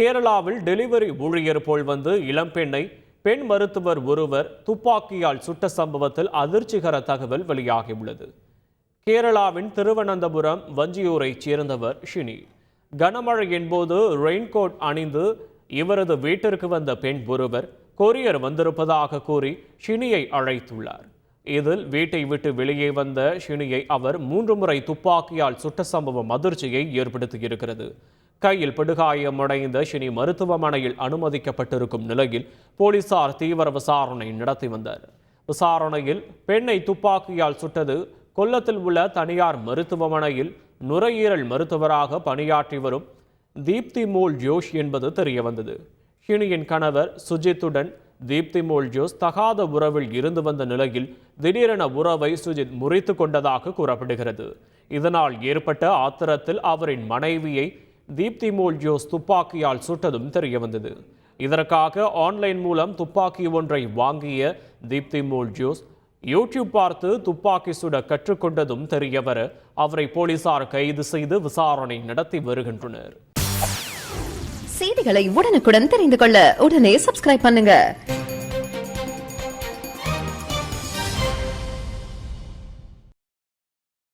கேரளாவில் டெலிவரி ஊழியர் போல் வந்து இளம்பெண்ணை பெண் மருத்துவர் ஒருவர் துப்பாக்கியால் சுட்ட சம்பவத்தில் அதிர்ச்சிகர தகவல் வெளியாகியுள்ளது. கேரளாவின் திருவனந்தபுரம் வஞ்சியூரைச் சேர்ந்தவர் ஷினி. கனமழையின் போது ரெயின்கோட் அணிந்து இவரது வீட்டிற்கு வந்த பெண் ஒருவர் கொரியர் வந்திருப்பதாக கூறி ஷினியை அழைத்துள்ளார். இதில் வீட்டை விட்டு வெளியே வந்த ஷினியை அவர் மூன்று முறை துப்பாக்கியால் சுட்ட சம்பவம் அதிர்ச்சியை ஏற்படுத்தியிருக்கிறது. கையில் படுகாயமடைந்த ஷினி மருத்துவமனையில் அனுமதிக்கப்பட்டிருக்கும் நிலையில் போலீசார் தீவிர விசாரணை நடத்தி வந்தார். விசாரணையில் பெண்ணை துப்பாக்கியால் சுட்டது கொல்லத்தில் உள்ள தனியார் மருத்துவமனையில் நுரையீரல் மருத்துவராக பணியாற்றி வரும் தீப்தி மோல் ஜோஷ் என்பது தெரியவந்தது. ஷினியின் கணவர் சுஜித்துடன் தீப்தி மோல் ஜோஷ் தகாத உறவில் இருந்து வந்த நிலையில் திடீரென உறவை சுஜித் முறித்து கொண்டதாக கூறப்படுகிறது. இதனால் ஏற்பட்ட ஆத்திரத்தில் அவரின் மனைவியை தீப்தி மோல் ஜோஸ் துப்பாக்கியால் சுட்டதும் தெரியவந்தது. இதற்காக ஆன்லைன் மூலம் துப்பாக்கி ஒன்றை வாங்கிய தீப்தி மோல் ஜோஸ் யூடியூப் பார்த்து துப்பாக்கி சுட கற்றுக்கொண்டதும் தெரியவர அவரை போலீசார் கைது செய்து விசாரணை நடத்தி வருகின்றனர். செய்திகளை உடனுக்குடன் தெரிந்து கொள்ள உடனே சப்ஸ்கிரைப் பண்ணுங்க.